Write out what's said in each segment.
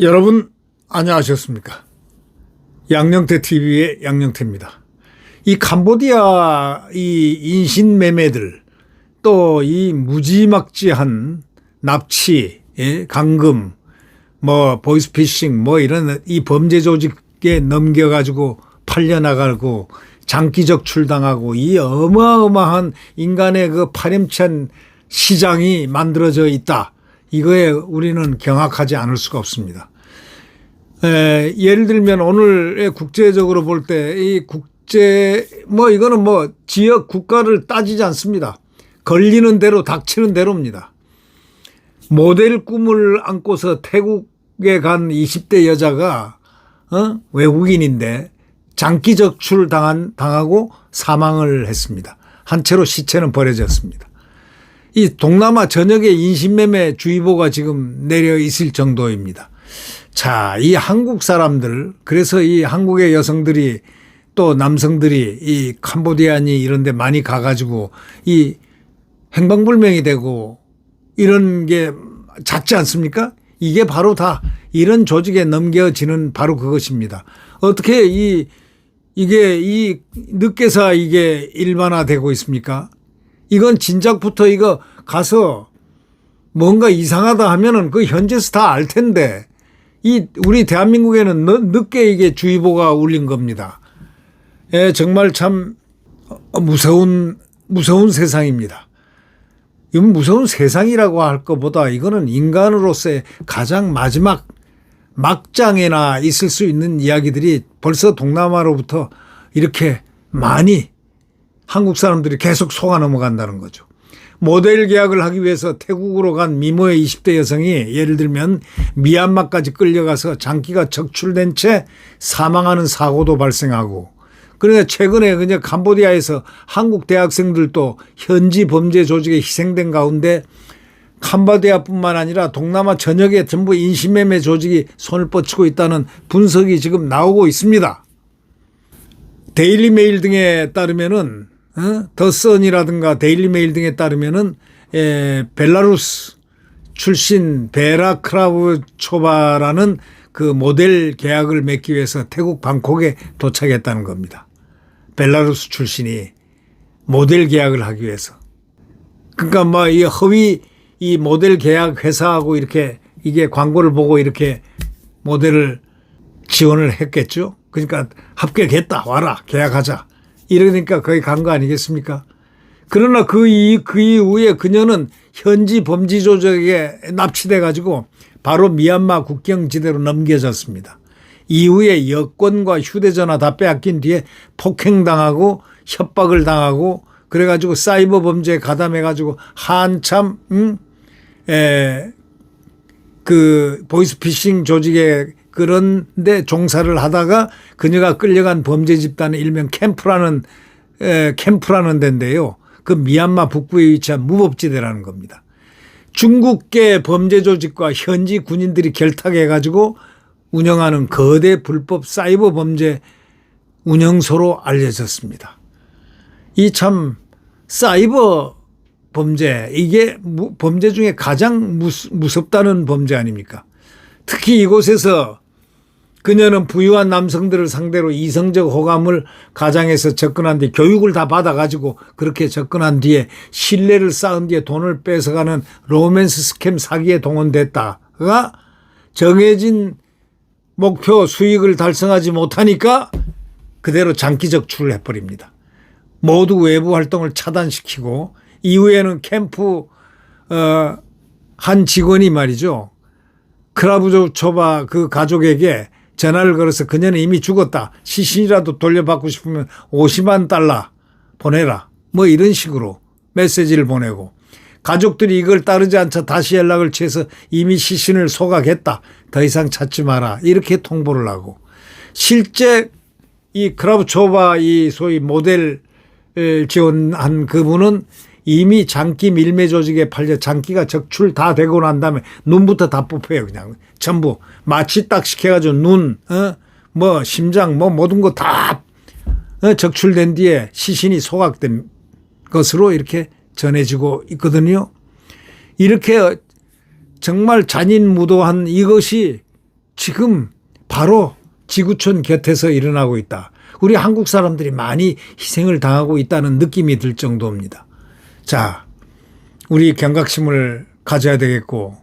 여러분 안녕하셨습니까? 양영태 TV의 양영태입니다. 이 캄보디아 이 인신 매매들 또 이 무지막지한 납치, 예, 감금, 뭐 보이스피싱 뭐 이런 이 범죄 조직에 넘겨 가지고 팔려 나가고 장기적 출당하고 이 어마어마한 인간의 그 파렴치한 시장이 만들어져 있다. 이거에 우리는 경악하지 않을 수가 없습니다. 에, 예를 들면 오늘 국제적으로 볼 때 이 국제 뭐 이거는 뭐 지역 국가를 따지지 않습니다. 걸리는 대로 닥치는 대로입니다. 모델 꿈을 안고서 태국에 간 20대 여자가 어? 외국인인데 장기 적출 당한 당하고 사망을 했습니다. 한 채로 시체는 버려졌습니다. 이 동남아 전역에 인신매매 주의보가 지금 내려 있을 정도입니다. 자, 이 한국 사람들, 그래서 이 한국의 여성들이 또 남성들이 이 캄보디아니 이런 데 많이 가 가지고 이 행방불명이 되고 이런 게 잦지 않습니까? 이게 바로 다 이런 조직에 넘겨지는 바로 그것입니다. 어떻게 이, 이게 이 늦게서 이게 일반화되고 있습니까? 이건 진작부터 이거 가서 뭔가 이상하다 하면은 그 현지에서 다 알 텐데 이 우리 대한민국에는 늦- 늦게 이게 주의보가 울린 겁니다. 예, 정말 참 무서운 무서운 세상입니다. 이건 무서운 세상이라고 할 것보다 이거는 인간으로서의 가장 마지막 막장에나 있을 수 있는 이야기들이 벌써 동남아로부터 이렇게 많이 한국 사람들이 계속 속아 넘어간다는 거죠. 모델 계약을 하기 위해서 태국으로 간 미모의 20대 여성이 예를 들면 미얀마까지 끌려가서 장기가 적출된 채 사망하는 사고도 발생하고 그러니까 최근에 그냥 캄보디아에서 한국 대학생들도 현지 범죄 조직에 희생된 가운데 캄보디아뿐만 아니라 동남아 전역에 전부 인신매매 조직이 손을 뻗치고 있다는 분석이 지금 나오고 있습니다. 데일리 메일 등에 따르면은 어? 더 선이라든가 데일리 메일 등에 따르면은 에, 벨라루스 출신 베라 크라브초바라는 그 모델 계약을 맺기 위해서 태국 방콕에 도착했다는 겁니다. 벨라루스 출신이 모델 계약을 하기 위해서. 그러니까 뭐 이 허위 이 모델 계약 회사하고 이렇게 이게 광고를 보고 이렇게 모델을 지원을 했겠죠. 그러니까 합격했다. 와라. 계약하자. 이러니까 거기 간 거 아니겠습니까? 그러나 그, 이, 그 이후에 그녀는 현지 범죄 조직에 납치돼 가지고 바로 미얀마 국경지대로 넘겨졌습니다. 이후에 여권과 휴대전화 다 빼앗긴 뒤에 폭행당하고 협박을 당하고 그래가지고 사이버 범죄에 가담해가지고 한참, 음, 에, 그 보이스피싱 조직에 그런데 종사를 하다가 그녀가 끌려간 범죄 집단의 일명 캠프라는 에, 캠프라는 데인데요. 그 미얀마 북부에 위치한 무법지대라는 겁니다. 중국계 범죄 조직과 현지 군인들이 결탁해 가지고 운영하는 거대 불법 사이버 범죄 운영소로 알려졌습니다. 이 참 사이버 범죄 이게 무- 범죄 중에 가장 무- 무섭다는 범죄 아닙니까? 특히 이곳에서 그녀는 부유한 남성들을 상대로 이성적 호감을 가장해서 접근한 뒤 교육을 다 받아가지고 그렇게 접근한 뒤에 신뢰를 쌓은 뒤에 돈을 뺏어가는 로맨스 스캠 사기에 동원됐다가 정해진 목표 수익을 달성하지 못하니까 그대로 장기 적출을 해버립니다. 모두 외부 활동을 차단시키고 이후에는 캠프 어, 한 직원이 말이죠. 크라브조초바 그 가족에게 전화를 걸어서 그녀는 이미 죽었다. 시신이라도 돌려받고 싶으면 50만 달러 보내라. 뭐 이런 식으로 메시지를 보내고 가족들이 이걸 따르지 않자 다시 연락을 취해서 이미 시신을 소각했다. 더 이상 찾지 마라. 이렇게 통보를 하고 실제 이 크라브초바 이 소위 모델 을 지원한 그분은 이미 장기 밀매 조직에 팔려 장기가 적출 다 되고 난 다음에 눈부터 다 뽑혀요 그냥 전부 마취 딱 시켜가지고 눈, 어? 뭐 심장, 뭐 모든 거다 어? 적출된 뒤에 시신이 소각된 것으로 이렇게 전해지고 있거든요. 이렇게 정말 잔인무도한 이것이 지금 바로 지구촌 곁에서 일어나고 있다. 우리 한국 사람들이 많이 희생을 당하고 있다는 느낌이 들 정도입니다. 자, 우리 경각심을 가져야 되겠고,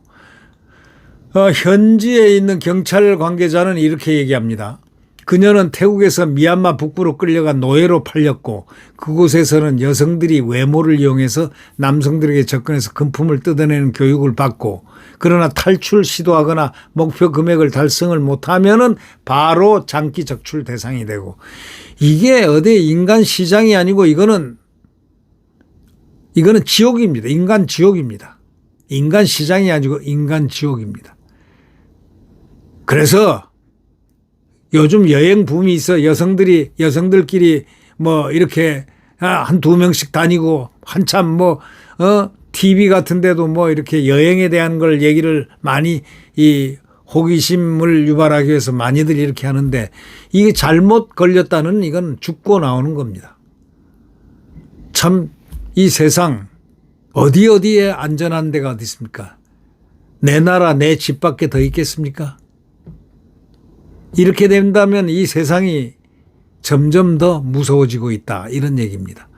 어, 현지에 있는 경찰 관계자는 이렇게 얘기합니다. 그녀는 태국에서 미얀마 북부로 끌려간 노예로 팔렸고 그곳에서는 여성들이 외모를 이용해서 남성들에게 접근해서 금품을 뜯어내는 교육을 받고 그러나 탈출 시도하거나 목표 금액을 달성을 못하면은 바로 장기 적출 대상이 되고 이게 어디 인간 시장이 아니고 이거는 이거는 지옥입니다. 인간 지옥입니다. 인간 시장이 아니고 인간 지옥입니다. 그래서 요즘 여행 붐이 있어 여성들이 여성들끼리 뭐 이렇게 한 두 명씩 다니고 한참 뭐어 TV 같은 데도 뭐 이렇게 여행에 대한 걸 얘기를 많이 이 호기심을 유발하기 위해서 많이들 이렇게 하는데 이게 잘못 걸렸다는 이건 죽고 나오는 겁니다. 참 이 세상 어디 어디에 안전한 데가 어디 있습니까? 내 나라 내 집 밖에 더 있겠습니까? 이렇게 된다면 이 세상이 점점 더 무서워지고 있다. 이런 얘기입니다.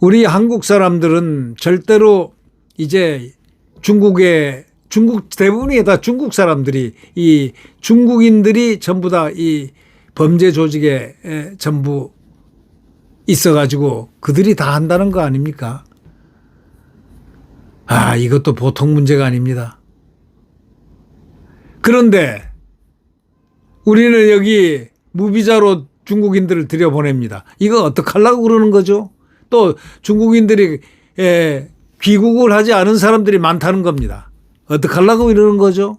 우리 한국 사람들은 절대로 이제 중국에 중국 대부분이 다 중국 사람들이 이 중국인들이 전부 다 이 범죄 조직에 에, 전부 있어가지고 그들이 다 한다는 거 아닙니까? 아, 이것도 보통 문제가 아닙니다. 그런데 우리는 여기 무비자로 중국인들을 들여보냅니다. 이거 어떡하려고 그러는 거죠? 또 중국인들이 에, 귀국을 하지 않은 사람들이 많다는 겁니다. 어떡하려고 이러는 거죠?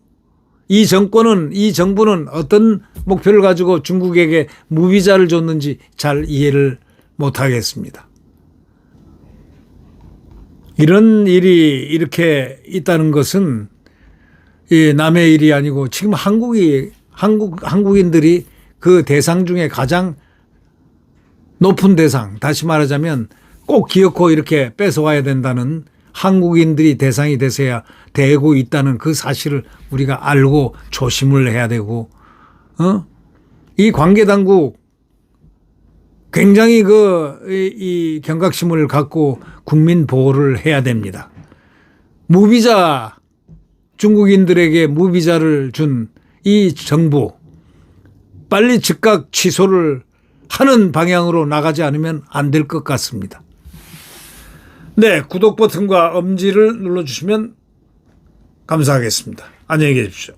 이 정권은, 이 정부는 어떤 목표를 가지고 중국에게 무비자를 줬는지 잘 이해를 못 하겠습니다. 이런 일이 이렇게 있다는 것은 이 남의 일이 아니고 지금 한국이 한국 한국인들이 그 대상 중에 가장 높은 대상 다시 말하자면 꼭 기어코 이렇게 뺏어와야 된다는 한국인들이 대상이 돼서야 되고 있다는 그 사실을 우리가 알고 조심을 해야 되고 어? 이 관계 당국 굉장히 그, 이, 이 경각심을 갖고 국민 보호를 해야 됩니다. 무비자, 중국인들에게 무비자를 준 이 정부, 빨리 즉각 취소를 하는 방향으로 나가지 않으면 안 될 것 같습니다. 네, 구독 버튼과 엄지를 눌러주시면 감사하겠습니다. 안녕히 계십시오.